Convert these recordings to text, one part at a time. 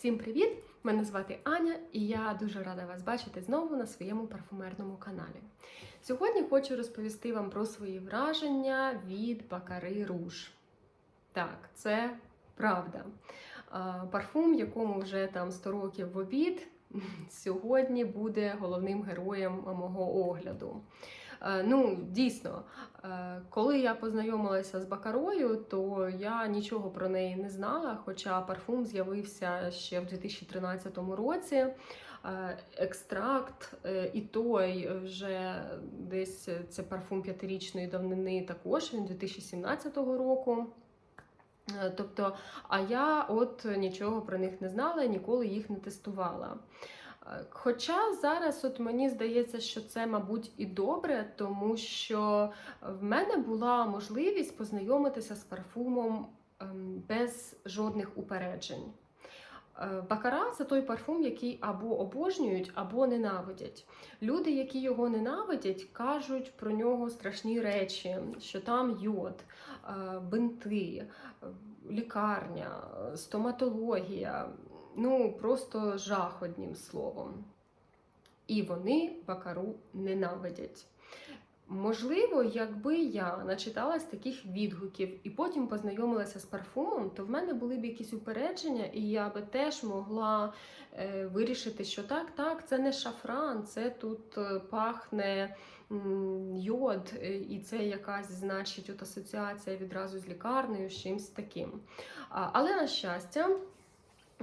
Всім привіт! Мене звати Аня, і я дуже рада вас бачити знову на своєму парфумерному каналі. Сьогодні хочу розповісти вам про свої враження від Бакари Руж. Так, це правда. Парфум, якому вже там 100 років в обід, сьогодні буде головним героєм мого огляду. Е, Ну, дійсно, е, коли я познайомилася з Бакарою, то я нічого про неї не знала, хоча парфум з'явився ще в 2013 році. Е, Екстракт і той вже десь це парфум п'ятирічної давнини, також він 2017 року. Тобто, а я от нічого про них не знала ніколи їх не тестувала. Е, Хоча зараз от мені здається, що це, мабуть, і добре, тому що в мене була можливість познайомитися з парфумом ем, без жодних упереджень. Е, Бакара це той парфум, який або обожнюють, або ненавидять. Люди, які його ненавидять, кажуть про нього страшні речі, що там йод, е, бинти, е, лікарня, е, стоматологія. Ну, просто жах одним словом. І вони бакару ненавидять. Можливо, якби я начиталась таких відгуків і потім познайомилася з парфумом, то в мене були б якісь упередження, і я би теж могла е, вирішити, що так, так, це не шафран, це тут е, пахне м, йод, е, і це якась, значить, от асоціація відразу з лікарнею, з чимось таким. А, але, на щастя,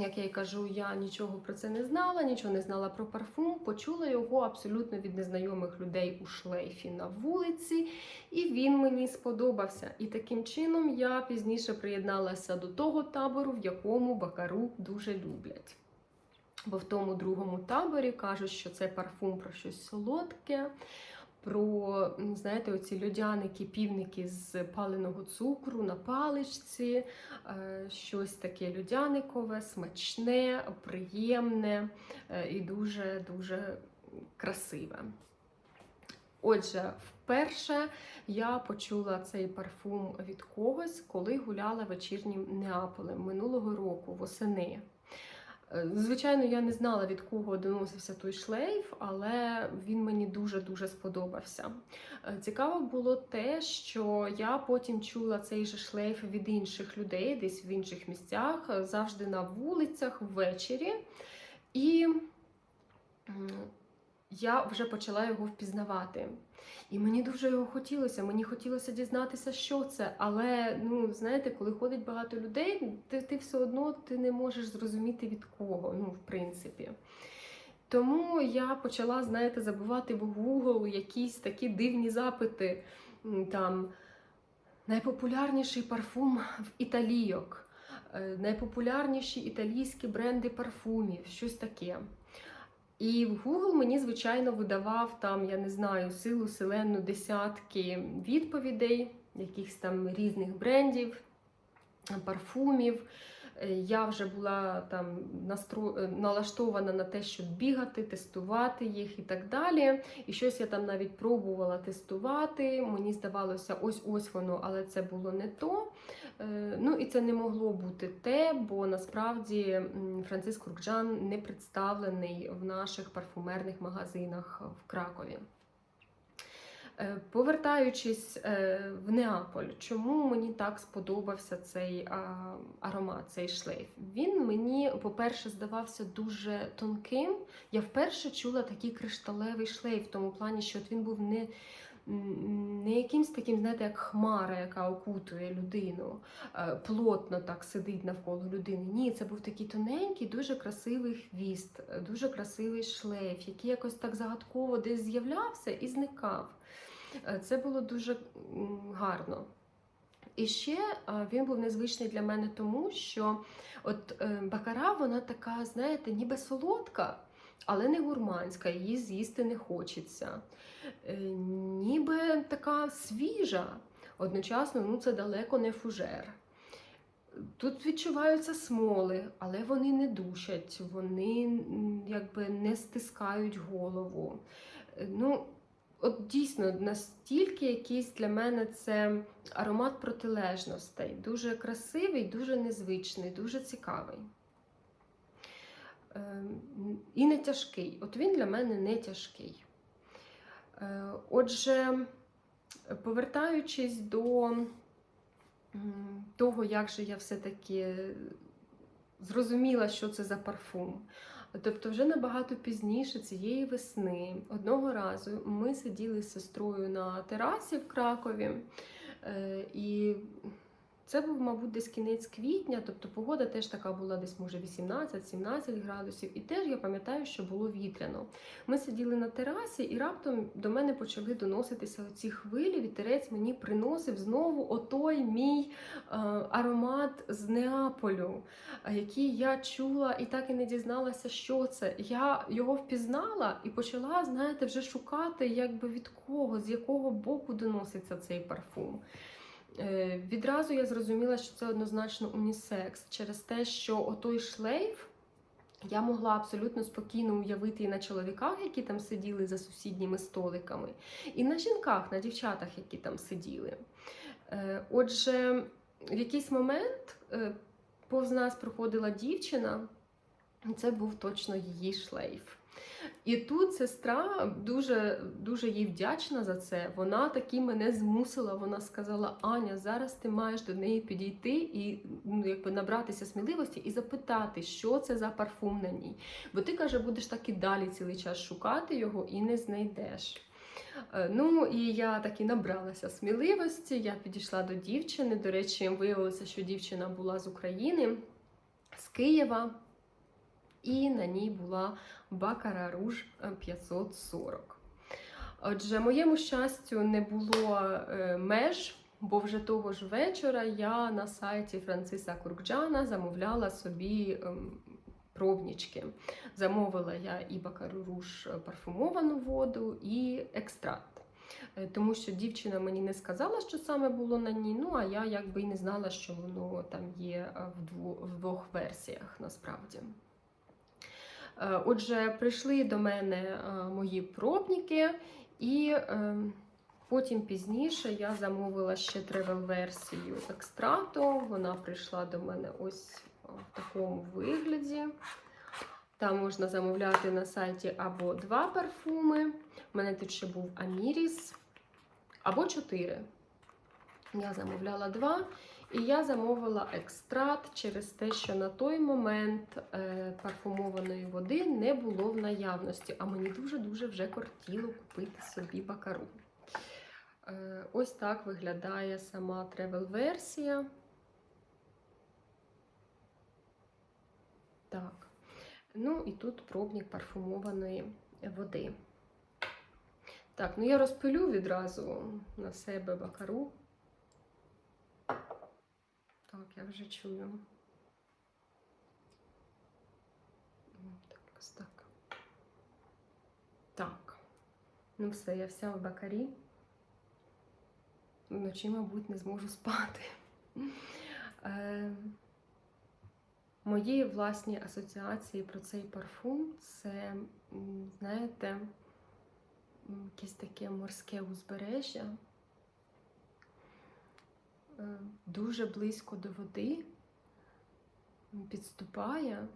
як я й кажу, я нічого про це не знала, нічого не знала про парфум. Почула його абсолютно від незнайомих людей у шлейфі на вулиці, і він мені сподобався. І таким чином я пізніше приєдналася до того табору, в якому бакару дуже люблять. Бо в тому другому таборі кажуть, що це парфум про щось солодке, про, знаєте, оці льодяники, півники з паленого цукру на паличці, е, щось таке льодяникове, смачне, приємне е, і дуже-дуже красиве. Отже, вперше я почула цей парфум від когось, коли гуляла вечірнім Неаполем минулого року, восени. Е, Звичайно, я не знала, від кого доносився той шлейф, але він мені дуже-дуже сподобався. Е, Цікаво було те, що я потім чула цей же шлейф від інших людей, десь в інших місцях, завжди на вулицях ввечері. І я вже почала його впізнавати. І мені дуже його хотілося. Мені хотілося дізнатися, що це. Але ну знаєте, коли ходить багато людей, ти, ти все одно ти не можеш зрозуміти від кого, ну, в принципі. Тому я почала, знаєте, забувати в Google якісь такі дивні запити. Там найпопулярніший парфум в італійок, е, найпопулярніші італійські бренди парфумів, щось таке. І Google мені, звичайно, видавав там, я не знаю, силу селенну десятки відповідей, якихось там різних брендів, парфумів. Е, Я вже була там настро... е, налаштована на те, щоб бігати, тестувати їх і так далі. І щось я там навіть пробувала тестувати. Мені здавалося, ось ось воно, але це було не то. Е, Ну і це не могло бути те, бо насправді Франциск Рукджан не представлений в наших парфумерних магазинах в Кракові. Е, Повертаючись е, в Неаполь, чому мені так сподобався цей аромат, цей шлейф? Він мені, по-перше, здавався дуже тонким. Я вперше чула такий кришталевий шлейф, в тому плані, що от він був не, не якимсь таким, знаєте, як хмара, яка окутує людину, е, плотно так сидить навколо людини. Ні, це був такий тоненький, дуже красивий хвіст, е, дуже красивий шлейф, який якось так загадково десь з'являвся і зникав. Е, Це було дуже гарно. І ще він був незвичний для мене тому, що от бакара, вона така, знаєте, ніби солодка, але не гурманська, її з'їсти не хочеться. Е, Ніби така свіжа, одночасно ну, це далеко не фужер. Тут відчуваються смоли, але вони не душать, вони якби не стискають голову. Е, Ну, от дійсно, настільки якийсь для мене це аромат протилежностей. Дуже красивий, дуже незвичний, дуже цікавий. Е, і не тяжкий. От він для мене не тяжкий. Е, Отже, повертаючись до того, як же я все-таки зрозуміла, що це за парфум. Тобто, вже набагато пізніше цієї весни одного разу ми сиділи з сестрою на терасі в Кракові, е, і це був, мабуть, десь кінець квітня, тобто погода теж така була десь, може, 18-17 градусів. І теж я пам'ятаю, що було вітряно. Ми сиділи на терасі, і раптом до мене почали доноситися оці хвилі. Вітерець мені приносив знову отой мій е, аромат з Неаполю, е, який я чула і так і не дізналася, що це. Я його впізнала і почала, знаєте, вже шукати, якби від кого, з якого боку доноситься цей парфум. Е, Відразу я зрозуміла, що це однозначно унісекс через те, що отой шлейф я могла абсолютно спокійно уявити і на чоловіках, які там сиділи за сусідніми столиками, і на жінках, на дівчатах, які там сиділи. Е, Отже, в якийсь момент е, повз нас проходила дівчина, і це був точно її шлейф. І тут сестра дуже дуже їй вдячна за це. Вона таки мене змусила. Вона сказала: Аня, зараз ти маєш до неї підійти і ну, якби набратися сміливості і запитати, що це за парфум на ній. Бо ти каже, будеш так і далі цілий час шукати його і не знайдеш. Е, Ну і я таки набралася сміливості. Я підійшла до дівчини. До речі, виявилося, що дівчина була з України, з Києва, і на ній була Бакара Руж 540. Отже, моєму щастю, не було е, меж, бо вже того ж вечора я на сайті Франциса Куркджана замовляла собі ем, пробнічки. Замовила я і Бакару Руж парфумовану воду, і екстракт. Е, Тому що дівчина мені не сказала, що саме було на ній, ну а я якби і не знала, що воно там є е, в двох версіях насправді. Е, Отже, прийшли до мене е, мої пробники, і е, потім пізніше я замовила ще тревел-версію екстракту. Вона прийшла до мене ось в такому вигляді. Там можна замовляти на сайті або два парфуми. У мене тут ще був Аміріс, або чотири. Я замовляла два. І я замовила екстракт через те, що на той момент е, парфумованої води не було в наявності, а мені дуже-дуже вже кортіло купити собі бакару. Е, ось так виглядає сама тревел-версія. Так. Ну і тут пробник парфумованої води. Так, ну я розпилю відразу на себе бакару. Я вже чую. Так, ось так. Так. Ну все, я вся в бакарі. Вночі, мабуть, не зможу спати. Е, Мої власні асоціації про цей парфум це, знаєте, якесь таке морське узбережжя. Е, дуже близько до води підступає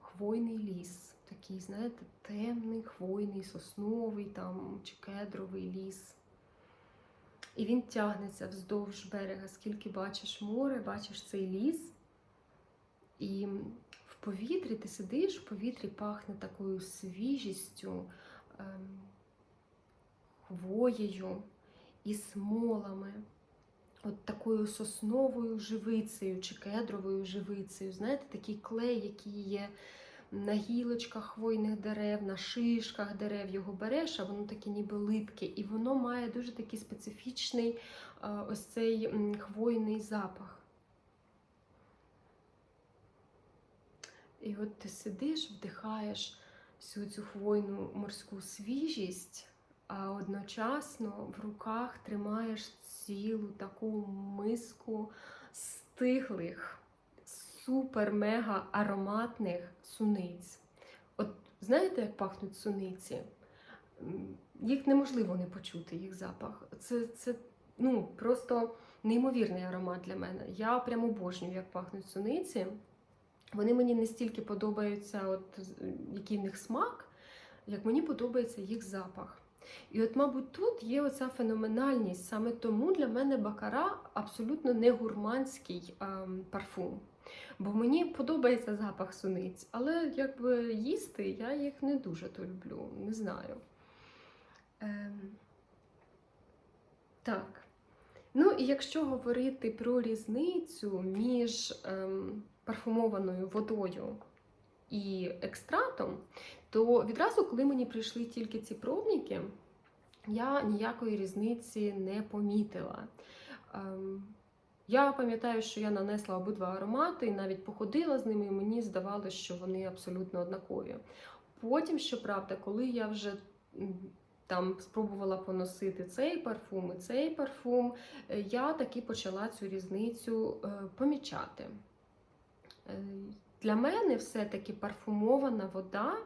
хвойний ліс. Такий, знаєте, темний, хвойний, сосновий там, чи кедровий ліс. І він тягнеться вздовж берега, скільки бачиш море, бачиш цей ліс. І в повітрі ти сидиш, в повітрі пахне такою свіжістю, ем, хвоєю і смолами от такою сосновою живицею чи кедровою живицею. Знаєте, такий клей, який є на гілочках хвойних дерев, на шишках дерев його береш, а воно таке ніби липке, і воно має дуже такий специфічний а, ось цей хвойний запах. І от ти сидиш, вдихаєш всю цю хвойну морську свіжість, а одночасно в руках тримаєш цілу таку миску стиглих, супер-мега ароматних суниць. От знаєте, як пахнуть суниці? Їх неможливо не почути, їх запах. Це, це ну, просто неймовірний аромат для мене. Я прямо обожнюю, як пахнуть суниці. Вони мені не стільки подобаються, от, який в них смак, як мені подобається їх запах. І от, мабуть, тут є оця феноменальність. Саме тому для мене бакара абсолютно не гурманський ем, парфум. Бо мені подобається запах суниць, але якби їсти я їх не дуже то люблю, не знаю. Ем, так. Ну і якщо говорити про різницю між ем, парфумованою водою і екстратом, то відразу, коли мені прийшли тільки ці пробники, я ніякої різниці не помітила. Ем, я пам'ятаю, що я нанесла обидва аромати і навіть походила з ними, і мені здавалося, що вони абсолютно однакові. Потім, щоправда, коли я вже там спробувала поносити цей парфум і цей парфум, е, я таки почала цю різницю е, помічати. Е, Для мене все-таки парфумована вода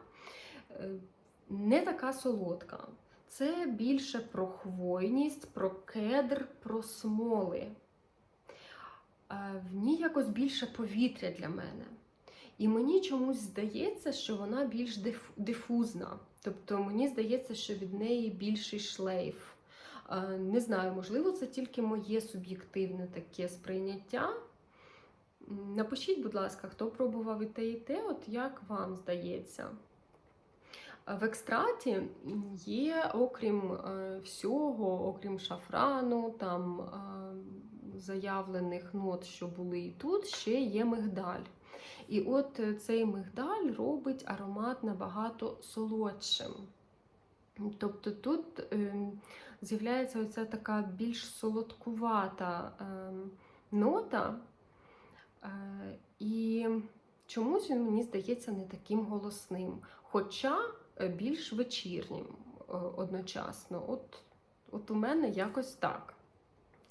не така солодка. Це більше про хвойність, про кедр, про смоли. Е, В ній якось більше повітря для мене. І мені чомусь здається, що вона більш дифузна. Тобто мені здається, що від неї більший шлейф. Е, Не знаю, можливо, це тільки моє суб'єктивне таке сприйняття. Напишіть, будь ласка, хто пробував і те, і те, от як вам здається. Е, В екстраті є, окрім е, всього, окрім шафрану, там е, заявлених нот, що були і тут, ще є мигдаль. І от е, цей мигдаль робить аромат набагато солодшим. Тобто тут ем, з'являється оця така більш солодкувата ем, нота, е, і чомусь він мені здається не таким голосним, хоча е, більш вечірнім е, одночасно. От, от у мене якось так.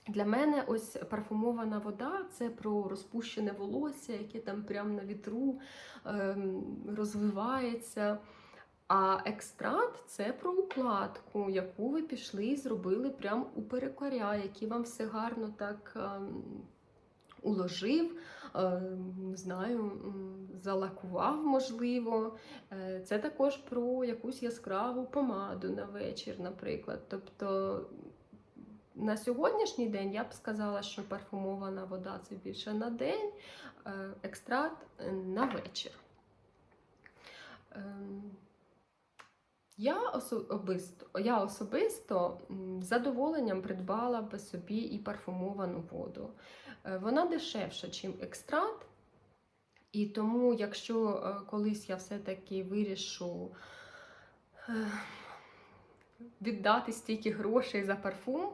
Для мене ось парфумована вода це про розпущене волосся, яке там прямо на вітру ем, розвивається. А екстракт це про укладку, яку ви пішли і зробили прямо у перекоря, який вам все гарно так ем, уложив, не знаю, залакував, можливо. Е, Це також про якусь яскраву помаду на вечір, наприклад. Тобто на сьогоднішній день я б сказала, що парфумована вода це більше на день, е, екстракт е, на вечір. Ем, Я особисто, я особисто з задоволенням придбала би собі і парфумовану воду. Е, Вона дешевша, ніж екстракт. І тому, якщо е, колись я все-таки вирішу е, віддати стільки грошей за парфум,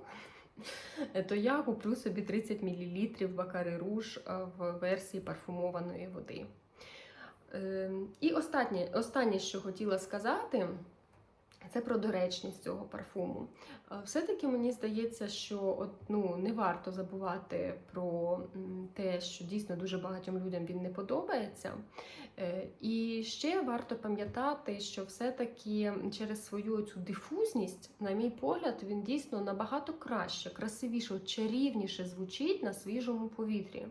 то я куплю собі 30 мл Бакари Руж в версії парфумованої води. Е, І останнє, останнє, що хотіла сказати, це про доречність цього парфуму. Е, Все-таки мені здається, що от, ну, не варто забувати про те, що дійсно дуже багатьом людям він не подобається. Е, І ще варто пам'ятати, що все-таки через свою цю дифузність, на мій погляд, він дійсно набагато краще, красивіше, чарівніше звучить на свіжому повітрі.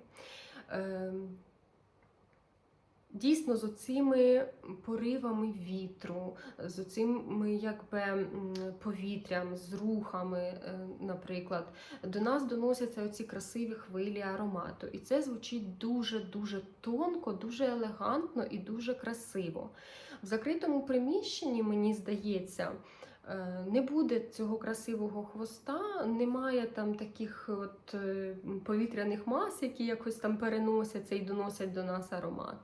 Дійсно, з оцими поривами вітру, з оцими якби повітрям, з рухами, е, наприклад, до нас доносяться оці красиві хвилі аромату. І це звучить дуже-дуже тонко, дуже елегантно і дуже красиво. В закритому приміщенні, мені здається, е, не буде цього красивого хвоста, немає там таких от е, повітряних мас, які якось там переносяться і доносять до нас аромат.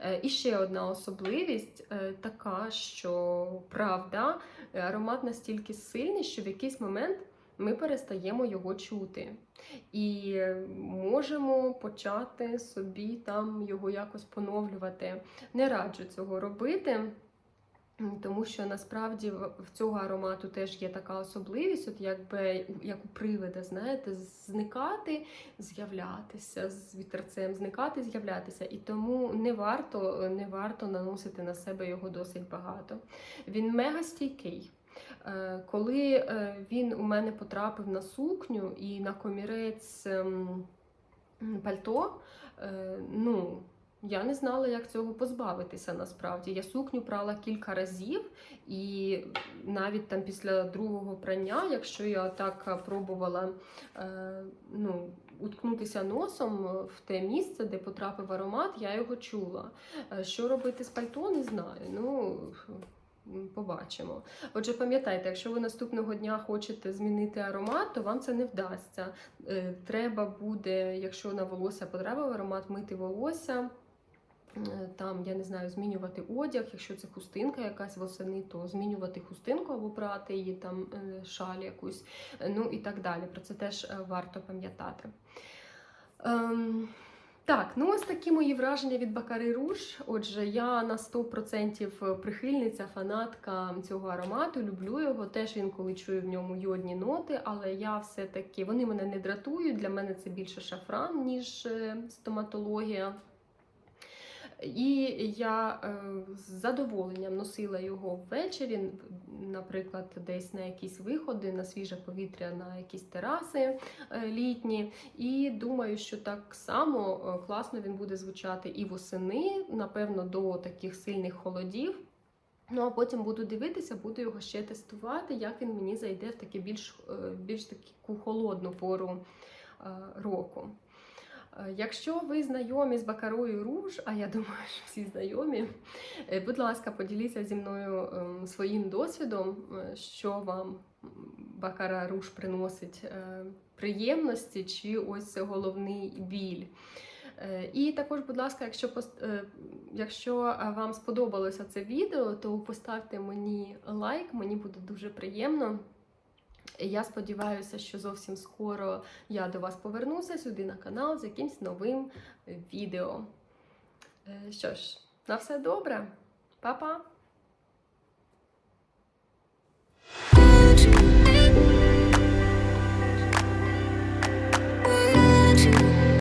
Е, І ще одна особливість е, така, що правда, е, аромат настільки сильний, що в якийсь момент ми перестаємо його чути. І можемо почати собі там його якось поновлювати. Не раджу цього робити. Тому що насправді в в цього аромату теж є така особливість, от якби як у привида, знаєте, зникати, з'являтися з вітерцем, зникати, з'являтися. І тому не варто, не варто наносити на себе його досить багато. Він мега стійкий. Е, Коли е, він у мене потрапив на сукню і на комірець ем, пальто, е, ну, я не знала, як цього позбавитися насправді. Я сукню прала кілька разів, і навіть там після другого прання, якщо я так пробувала е, ну, уткнутися носом в те місце, де потрапив аромат, я його чула. Е, Що робити з пальто, не знаю. Ну, побачимо. Отже, пам'ятайте, якщо ви наступного дня хочете змінити аромат, то вам це не вдасться. Е, Треба буде, якщо на волосся потрапив аромат, мити волосся. Там, я не знаю, змінювати одяг, якщо це хустинка якась восени, то змінювати хустинку або брати її там е, шаль якусь, е, ну і так далі. Про це теж е, варто пам'ятати. Ем, так, ну ось такі мої враження від Бакари Руж. Отже, я на 100% прихильниця, фанатка цього аромату, люблю його. Теж інколи чую в ньому йодні ноти, але я все-таки вони мене не дратують. Для мене це більше шафран, ніж стоматологія. І я е, з задоволенням носила його ввечері, наприклад, десь на якісь виходи, на свіже повітря, на якісь тераси е, літні. І думаю, що так само е, класно він буде звучати і восени, напевно, до таких сильних холодів. Ну а потім буду дивитися, буду його ще тестувати, як він мені зайде в таку більш, більш таку холодну пору року. Е, Якщо ви знайомі з Бакарою Руж, а я думаю, що всі знайомі, е, будь ласка, поділіться зі мною ем, своїм досвідом, е, що вам Бакара Руж приносить приємності чи ось головний біль. І також, будь ласка, якщо якщо вам сподобалося це відео, то поставте мені лайк, мені буде дуже приємно. Я сподіваюся, що зовсім скоро я до вас повернуся сюди на канал з якимсь новим відео. Е, що ж, на все добре, Па-па!